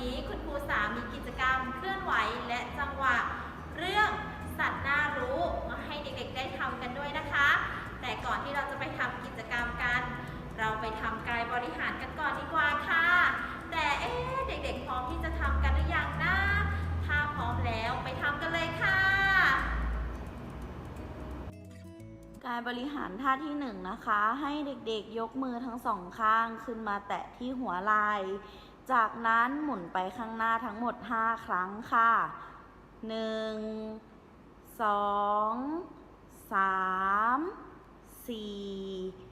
นี้คุณครูสามีกิจกรรมเคลื่อนไหวและจังหวะ เรื่องสัตว์น่ารู้มาให้เด็กๆได้ทำกันด้วยนะคะ แต่ก่อนที่เราจะไปทำกิจกรรมกัน เราไปทำกายบริหารกันก่อนดีกว่าค่ะ แต่เอ๊เด็กๆพร้อมที่จะทำกันหรือยังนะถ้าพร้อมแล้วไปทำกันเลยค่ะ การบริหารท่าที่1นนะคะ ให้เด็กๆยกมือทั้งสองข้างขึ้นมาแตะที่หัวไหล่ จากนั้นหมุนไปข้างหน้าทั้งหมด 5 ครั้งค่ะ 1 2 3 4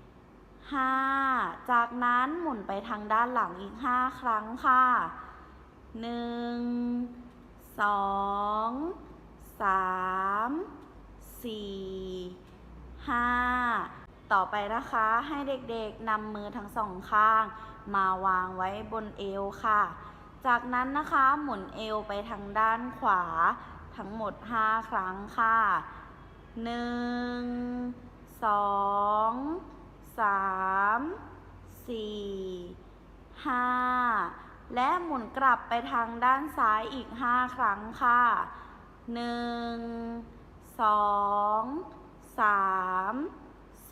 5 จากนั้นหมุนไปทางด้านหลังอีก 5 ครั้งค่ะ 1 2 3 4ห้า ต่อไปนะคะให้เด็กๆนำมือทั้งสองข้าง มาวางไว้บนเอวค่ะ จากนั้นนะคะหมุนเอวไปทางด้านขวา ทั้งหมด 5 ครั้งค่ะ 1 2 3 4 5 และหมุนกลับไปทางด้านซ้ายอีก 5 ครั้งค่ะ 1 2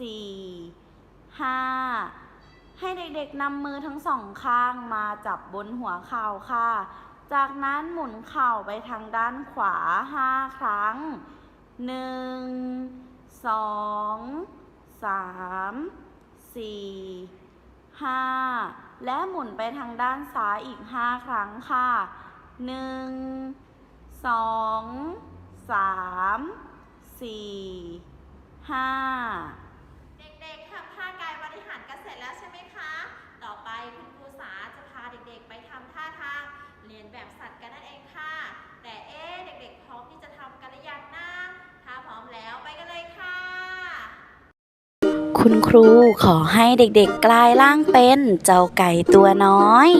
4 5 ให้เด็กๆนำมือทั้งสองข้างมาจับบนหัวเข่าค่ะ จากนั้นหมุนเข่าไปทางด้านขวา 5 ครั้ง 1 2 3 4 5 และหมุนไปทางด้านซ้ายอีก 5 ครั้งค่ะ 1 2 3 4 5 เด็กๆทำท่ากายบริหารกันเสร็จแล้วใช่ไหมคะ ต่อไปคุณครูสาจะพาเด็กๆ ไปทำท่าทางเรียนแบบสัตว์กันนั่นเองค่ะ แต่เอ๊เด็กๆ พร้อมที่จะทำกันหรือยังนะถ้าพร้อมแล้วไปกันเลยค่ะ คุณครูขอให้เด็กๆกลายร่างเป็นเจ้าไก่ตัวน้อย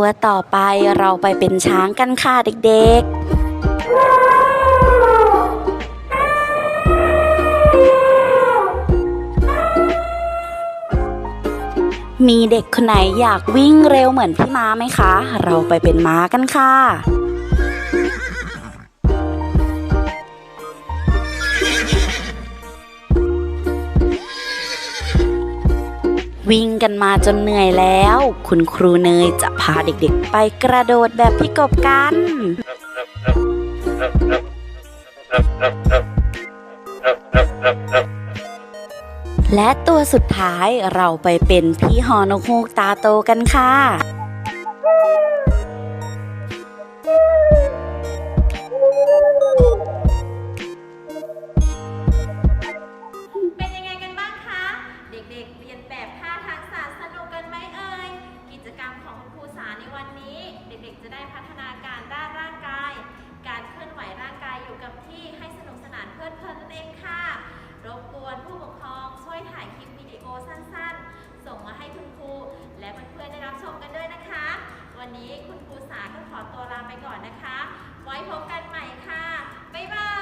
ตัวต่อไปเราไปเป็นช้างกันค่ะเด็กๆมีเด็กคนไหนอยากวิ่งเร็วเหมือนพี่ม้าไหมคะ เราไปเป็นม้ากันค่ะ วิ่งกันมาจนเหนื่อยแล้ว คุณครูเนยจะพาเด็กๆ ไปกระโดดแบบพี่กบกัน และตัวสุดท้ายเราไปเป็นพี่ฮอนกฮูกตาโตกันค่ะ ษาก็ขอตัวลาไปก่อนนะคะ ไว้พบกันใหม่ค่ะ บ๊ายบาย